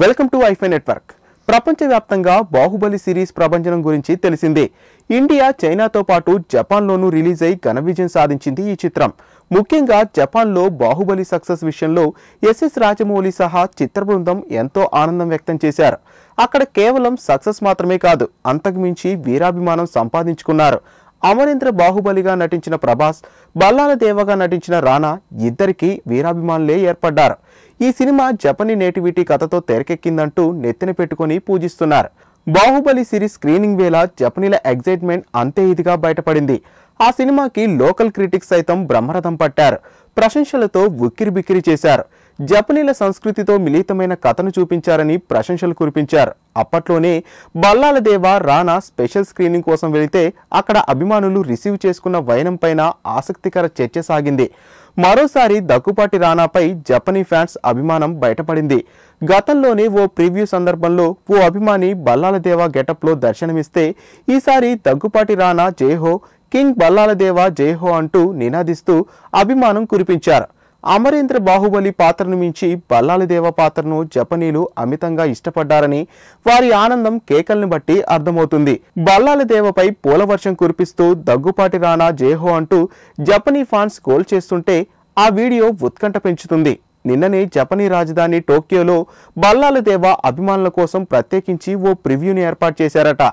Welcome to ఐఫై network. ప్రపంచవ్యాప్తంగా Baahubali series ప్రభంజనం గురించి తెలిసిందే. ఇండియా చైనాతో పాటు జపాన్లోనూ రిలీజ్ అయి ఘన విజయం సాధించింది ఈ చిత్రం. ముఖ్యంగా జపాన్లో బాహుబలి సక్సెస్ విషయంలో ఎస్ఎస్ రాజమౌళి సహా చిత్ర బృందం ఎంతో ఆనందం వ్యక్తం చేశారు. అక్కడ కేవలం సక్సెస్ మాత్రమే కాదు అంతకుమించి వీరాభిమానం సంపాదించుకున్నారు. అమరేంద్ర బాహుబలిగా నటించిన ప్రభాస్ బల్లాల దేవగా నటించిన రానా ఇద్దరికీ వీరాభిమానులే ఏర్పడ్డారు. ఈ సినిమా జపనీ నేటివిటీ కథతో తెరకెక్కిందంటూ నెత్తిన పెట్టుకొని పూజిస్తున్నారు. బాహుబలి సిరీస్ స్క్రీనింగ్ వేళ జపనీల ఎగ్జైట్మెంట్ అంతే ఇదిగా బయటపడింది. ఆ సినిమాకి లోకల్ క్రిటిక్స్ సైతం బ్రహ్మరథం పట్టారు. ప్రశంసలతో ఉక్కిరి బిక్కిరి చేశారు. జపనీల సంస్కృతితో మిళితమైన కథను చూపించారని ప్రశంసలు కురిపించారు. అప్పట్లోనే బల్లాల దేవ రానా స్పెషల్ స్క్రీనింగ్ కోసం వెళితే అక్కడ అభిమానులు రిసీవ్ చేసుకున్న వైనం పైన ఆసక్తికర చర్చ సాగింది. మరోసారి దగ్గుపాటి రానాపై జపనీ ఫ్యాన్స్ అభిమానం బయటపడింది. గతంలోనే ఓ ప్రివ్యూ సందర్భంలో ఓ అభిమాని బల్లాల దేవ గెటప్లో దర్శనమిస్తే ఈసారి దగ్గుపాటి రానా జయహో కింగ్ బల్లాల దేవ జయహో అంటూ నినాదిస్తూ అభిమానం కురిపించారు. అమరేంద్ర బాహుబలి పాత్రను మించి బల్లాలిదేవ పాత్రను జపనీలు అమితంగా ఇష్టపడ్డారని వారి ఆనందం కేకల్ని బట్టి అర్థమవుతుంది. బల్లాలిదేవపై పూలవర్షం కురిపిస్తూ దగ్గుపాటి రానా జేహో అంటూ జపనీ ఫాన్స్ గోల్ చేస్తుంటే ఆ వీడియో ఉత్కంఠ పెంచుతుంది. నిన్ననే జపనీ రాజధాని టోక్యోలో బల్లాలదేవ అభిమానుల కోసం ప్రత్యేకించి ఓ ప్రివ్యూని ఏర్పాటు చేశారట.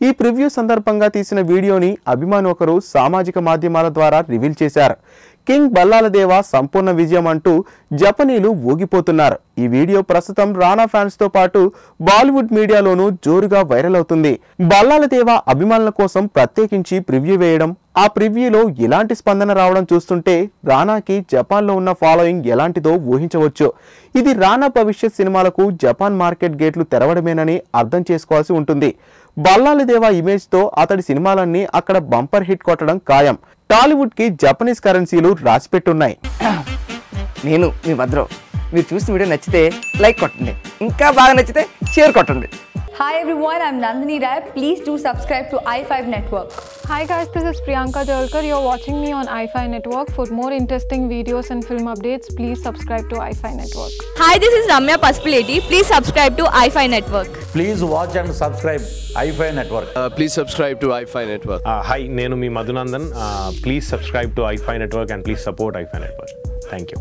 ఈ ప్రివ్యూ సందర్భంగా తీసిన వీడియోని అభిమాని ఒకరు సామాజిక మాధ్యమాల ద్వారా రివీల్ చేశారు. కింగ్ బల్లాలదేవ సంపూర్ణ విజయం అంటూ జపనీలు ఊగిపోతున్నారు. ఈ వీడియో ప్రస్తుతం రానా ఫ్యాన్స్తో పాటు బాలీవుడ్ మీడియాలోనూ జోరుగా వైరల్ అవుతుంది. బల్లాలదేవ అభిమానుల కోసం ప్రత్యేకించి ప్రివ్యూ వేయడం ఆ ప్రివ్యూలో ఇలాంటి స్పందన రావడం చూస్తుంటే రానాకి జపాన్లో ఉన్న ఫాలోయింగ్ ఎలాంటిదో ఊహించవచ్చు. ఇది రానా భవిష్యత్ సినిమాలకు జపాన్ మార్కెట్ గేట్లు తెరవడమేనని అర్థం చేసుకోవాల్సి ఉంటుంది. బల్లాలదేవ ఇమేజ్తో అతడి సినిమాలన్నీ అక్కడ బంపర్ హిట్ కొట్టడం ఖాయం. టాలీవుడ్కి జపనీస్ కరెన్సీలు రాసిపెట్టున్నాయి. నేను మీ భద్రం. మీరు చూసిన వీడియో నచ్చితే లైక్ కొట్టండి. ఇంకా బాగా నచ్చితే షేర్ కొట్టండి. Hi everyone, I'm Nandini Rai. Please do subscribe to i5 Network. Hi guys, this is Priyanka Jalkar. You're watching me on i5 Network. For more interesting videos and film updates, please subscribe to i5 Network. Hi, this is Ramya Paspileti. Please subscribe to i5 Network. Please watch and subscribe i5 Network. Uh, please subscribe to i5 Network. Uh, hi, Nenumi Madhunandan. Uh, please subscribe to i5 Network and please support i5 Network. Thank you.